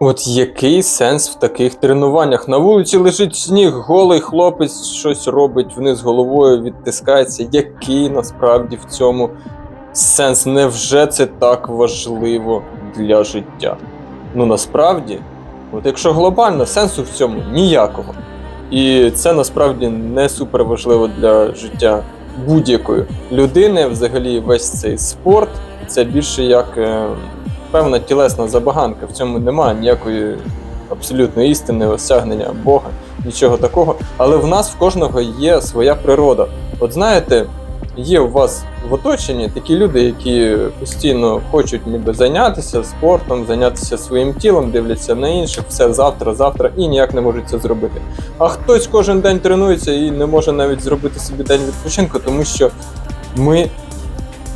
От який сенс в таких тренуваннях? На вулиці лежить сніг, голий хлопець щось робить вниз головою, відтискається. Який насправді в цьому сенс? Невже це так важливо для життя? Ну насправді, от якщо глобально, сенсу в цьому ніякого. І це насправді не супер важливо для життя будь-якої людини. Взагалі, весь цей спорт це більше як е, певна тілесна забаганка. В цьому немає ніякої абсолютної істини, осягнення Бога, нічого такого. Але в нас в кожного є своя природа. От знаєте, є у вас в оточенні такі люди, які постійно хочуть ніби зайнятися спортом, зайнятися своїм тілом, дивляться на інших, все завтра, завтра і ніяк не можуть це зробити. А хтось кожен день тренується і не може навіть зробити собі день відпочинку, тому що ми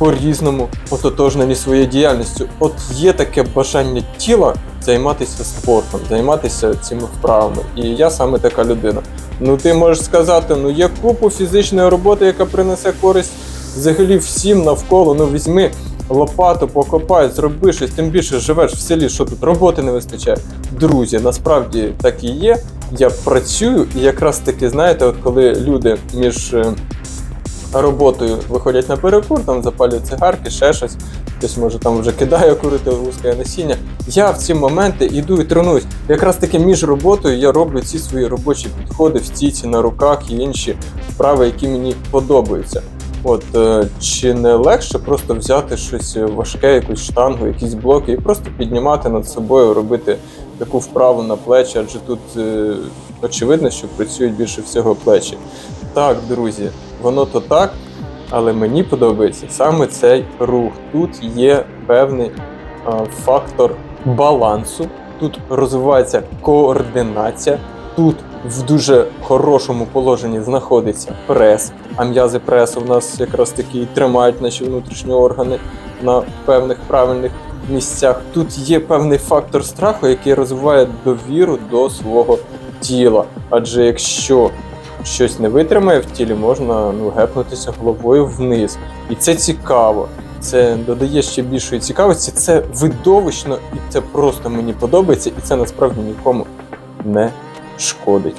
по-різному ототожнені своєю діяльністю. От є таке бажання тіла займатися спортом, займатися цими вправами. І я саме така людина. Ну ти можеш сказати, ну є купу фізичної роботи, яка принесе користь взагалі всім навколо. Ну візьми лопату, покопай, зроби щось, тим більше живеш в селі, що тут роботи не вистачає. Друзі, насправді так і є. Я працюю, і якраз таки, знаєте, от коли люди між е, роботою виходять на перекур, там запалюють цигарки, ще щось. Хтось може там вже кидає курити лускає насіння. Я в ці моменти йду і тренуюсь. Якраз таки між роботою я роблю ці свої робочі підходи в стійці на руках і інші вправи, які мені подобаються. От е, чи не легше просто взяти щось важке, якусь штангу, якісь блоки, і просто піднімати над собою, робити таку вправу на плечі, адже тут е, очевидно, що працюють більше всього плечі. Так, друзі, воно то так, але мені подобається саме цей рух. Тут є певний а, фактор балансу, тут розвивається координація, тут в дуже хорошому положенні знаходиться прес, а м'язи пресу в нас якраз таки тримають наші внутрішні органи на певних правильних місцях. Тут є певний фактор страху, який розвиває довіру до свого тіла. Адже якщо щось не витримає в тілі, можна ну, гепнутися головою вниз. І це цікаво. Це додає ще більшої цікавості. Це видовищно, і це просто мені подобається, і це насправді нікому не шкодить.